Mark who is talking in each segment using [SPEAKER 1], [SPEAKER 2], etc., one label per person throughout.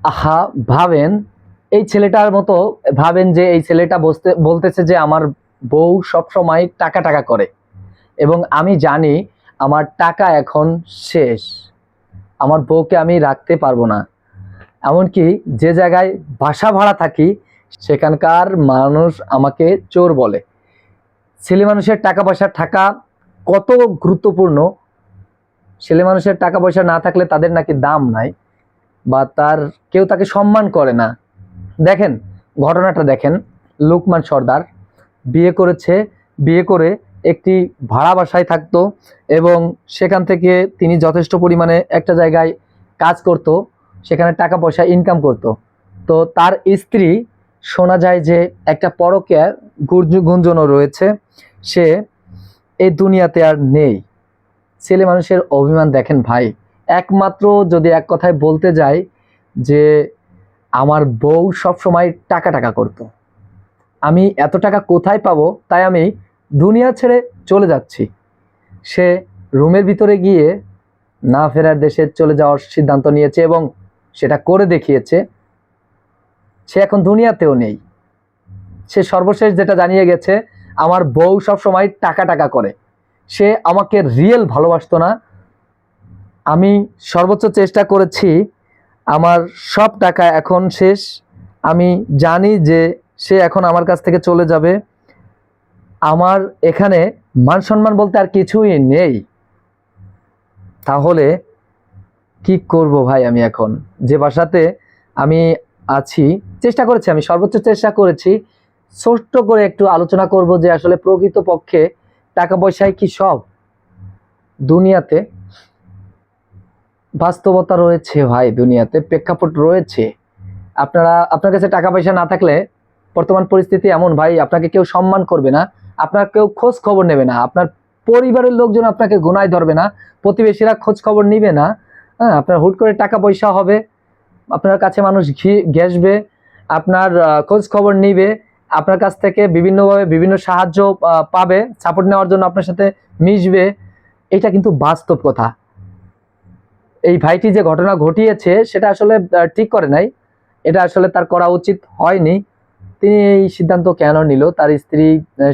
[SPEAKER 1] আহা, ভাবেন, এই ছেলেটার মতো, ভাবেন যে এই ছেলেটা বসতে, বলতেছে যে আমার বউ সব সময় টাকা টাকা করে। এবং আমি জানি আমার টাকা এখন শেষ। আমার বউকে আমি রাখতে পারব না। এমনকি যে জায়গায় বাসা ভাড়া থাকি, সেখানকার মানুষ আমাকে চোর বলে। ছেলে মানুষের টাকা পয়সা থাকা কত গুরুত্বপূর্ণ। ছেলে মানুষের টাকা পয়সা না থাকলে তাদের নাকি দাম নাই। বা তার কেউ তাকে সম্মান করে না। দেখেন, ঘটনাটা দেখেন, লুকমান সর্দার বিয়ে করেছে, বিয়ে করে একটি ভাড়া বাসায় থাকতো এবং সেখান থেকে তিনি যথেষ্ট পরিমাণে একটা জায়গায় কাজ করত, সেখানে টাকা পয়সা ইনকাম করত। তো তার স্ত্রী, শোনা যায় যে একটা পরকে গুঞ্জনও রয়েছে, সে এই দুনিয়াতে আর নেই। ছেলে মানুষের অভিমান দেখেন ভাই একমাত্র যদি এক কথায় বলতে যাই যে আমার বউ সব সময় টাকা টাকা করতো। আমি এত টাকা কোথায় পাবো তাই আমি দুনিয়া ছেড়ে চলে যাচ্ছি। সে রুমের ভিতরে গিয়ে না ফেরার দেশে চলে যাওয়ার সিদ্ধান্ত নিয়েছে এবং সেটা করে দেখিয়েছে। সে এখন দুনিয়াতেও নেই। সে সর্বশেষ যেটা জানিয়ে গেছে, আমার বউ সব সময় টাকা টাকা করে। সে আমাকে রিয়েল ভালোবাসতো না আমি সর্বোচ্চ চেষ্টা করেছি, আমার সব টাকা এখন শেষ। আমি জানি যে সে এখন আমার কাছ থেকে চলে যাবে। আমার এখানে মান সম্মান বলতে আর কিছুই নেই। তাহলে কি করব ভাই আমি এখন? যে বাসাতে আমি আছি, চেষ্টা করেছি, আমি সর্বোচ্চ চেষ্টা করেছি। ছোট্ট করে একটু আলোচনা করব যে আসলে প্রকৃত পক্ষে টাকা পয়সায় কি সব? দুনিয়াতে বাস্তবতা রয়েছে ভাই দুনিয়াতে, প্রেক্ষাপট রয়েছে। আপনারা, আপনার কাছে টাকা পয়সা না থাকলে বর্তমান পরিস্থিতি এমন ভাই, আপনাকে কেউ সম্মান করবে না, আপনার কেউ খোঁজ খবর নেবে না, আপনার পরিবারের লোকজন আপনাকে গুনায় ধরবে না, প্রতিবেশীরা খোঁজ খবর নিবে না হ্যাঁ আপনার হুট করে টাকা পয়সা হবে, আপনার কাছে মানুষ ঘি ঘেসবে আপনার খোঁজ খবর নিবে, আপনার কাছ থেকে বিভিন্নভাবে বিভিন্ন সাহায্য পাবে সাপোর্ট নেওয়ার জন্য আপনার সাথে মিশবে, এটা কিন্তু বাস্তব কথা। এই ভাইটি যে ঘটনা ঘটিয়েছে, সেটা আসলে ঠিক করে নাই। এটা আসলে তার করা উচিত হয়নি। তিনি এই সিদ্ধান্ত কেন নিল? তার স্ত্রী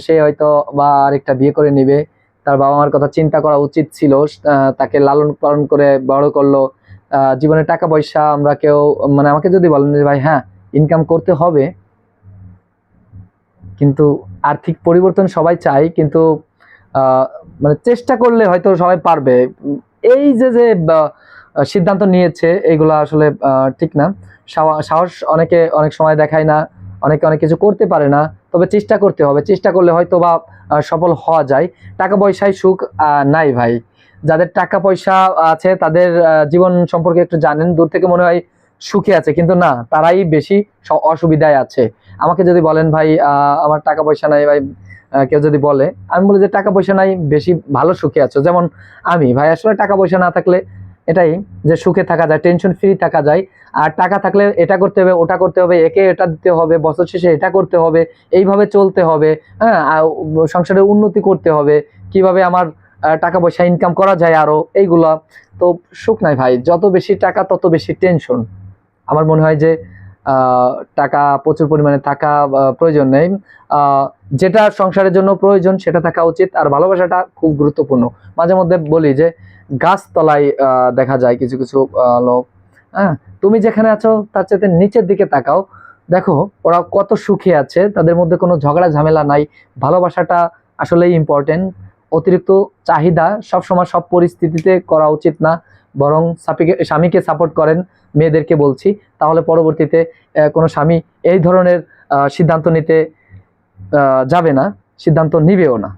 [SPEAKER 1] সে হয়তো বা আরেকটা বিয়ে করে নেবে। তার বাবা মার কথা চিন্তা করা উচিত ছিল তাকে লালন পালন করে বড় করল। জীবনে টাকা পয়সা আমরা কেউ মানে আমাকে যদি বলেন যে, ভাই হ্যাঁ ইনকাম করতে হবে। কিন্তু আর্থিক পরিবর্তন সবাই চায়, কিন্তু মানে চেষ্টা করলে হয়তো সবাই পারবে। এই যে যে সিদ্ধান্ত নিয়েছে, এগুলা আসলে ঠিক না। সাহস অনেকে অনেক সময় দেখায় না, অনেকে অনেক কিছু করতে পারে না, তবে চেষ্টা করতে হবে। চেষ্টা করলে হয়তো বা সফল হওয়া যায়। টাকা পয়সায় সুখ নাই ভাই। যাদের টাকা পয়সা আছে, তাদের জীবন সম্পর্কে একটু জানেন। দূর থেকে মনে হয় সুখে আছে, কিন্তু না, তারাই বেশি অসুবিধায় আছে। আমাকে যদি বলেন ভাই আমার টাকা পয়সা নাই ভাই কেউ যদি বলে, আমি বলি যে টাকা পয়সা নাই, বেশি ভালো সুখে আছো। যেমন আমি, ভাই, আসলে টাকা পয়সা না থাকলে এটাই যে সুখে থাকা যায় টেনশন ফ্রি থাকা যায়। আর টাকা থাকলে এটা করতে হবে, ওটা করতে হবে, একে এটা দিতে হবে, বছর শেষে এটা করতে হবে, এইভাবে চলতে হবে হ্যাঁ? সংসারে উন্নতি করতে হবে, কীভাবে আমার টাকা পয়সা ইনকাম করা যায় আরও এইগুলা। তো সুখ নাই ভাই, যত বেশি টাকা তত বেশি টেনশন আমার মনে হয় যে টাকা, প্রচুর পরিমাণে থাকা প্রয়োজন নেই। যেটা সংসারের জন্য প্রয়োজন, সেটা থাকা উচিত। আর ভালোবাসাটা খুব গুরুত্বপূর্ণ। মাঝে মধ্যে বলি যে, গাছতলায় দেখা যায় কিছু কিছু লোক। হ্যাঁ তুমি যেখানে আছো, তার চাইতে নিচের দিকে তাকাও। দেখো, ওরা কত সুখে আছে, তাদের মধ্যে কোনো ঝগড়া, ঝামেলা নাই। ভালোবাসাটা আসলেই ইম্পর্টেন্ট অতিরিক্ত চাহিদা সবসময় সব পরিস্থিতিতে করা উচিত না। বরং স্বামীকে স্বামীকে সাপোর্ট করেন, মেয়েদেরকে বলছি। তাহলে পরবর্তীতে কোনো স্বামী এই ধরনের সিদ্ধান্ত নিতে যাবে না, সিদ্ধান্ত নিবেও না।